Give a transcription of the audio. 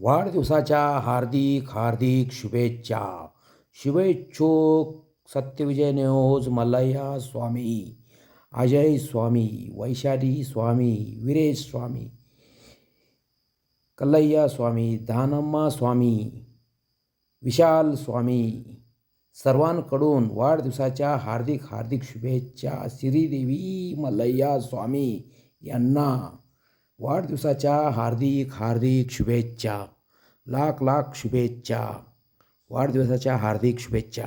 वाढदिवसाच्या हार्दिक हार्दिक शुभेच्छा. शुभेच्छुक सत्यविजय नेहोज मल्लय्या स्वामी अजय स्वामी वैशाली स्वामी वीरेश स्वामी कल्लय्या स्वामी दानम्मा स्वामी विशाल स्वामी सर्वांकडून वाढदिवसाच्या हार्दिक हार्दिक शुभेच्छा. श्रीदेवी मल्लय्या स्वामी यांना वाढदिवसाच्या हार्दिक हार्दिक शुभेच्छा. लाख लाख शुभेच्छा. वाढदिवसाच्या हार्दिक शुभेच्छा.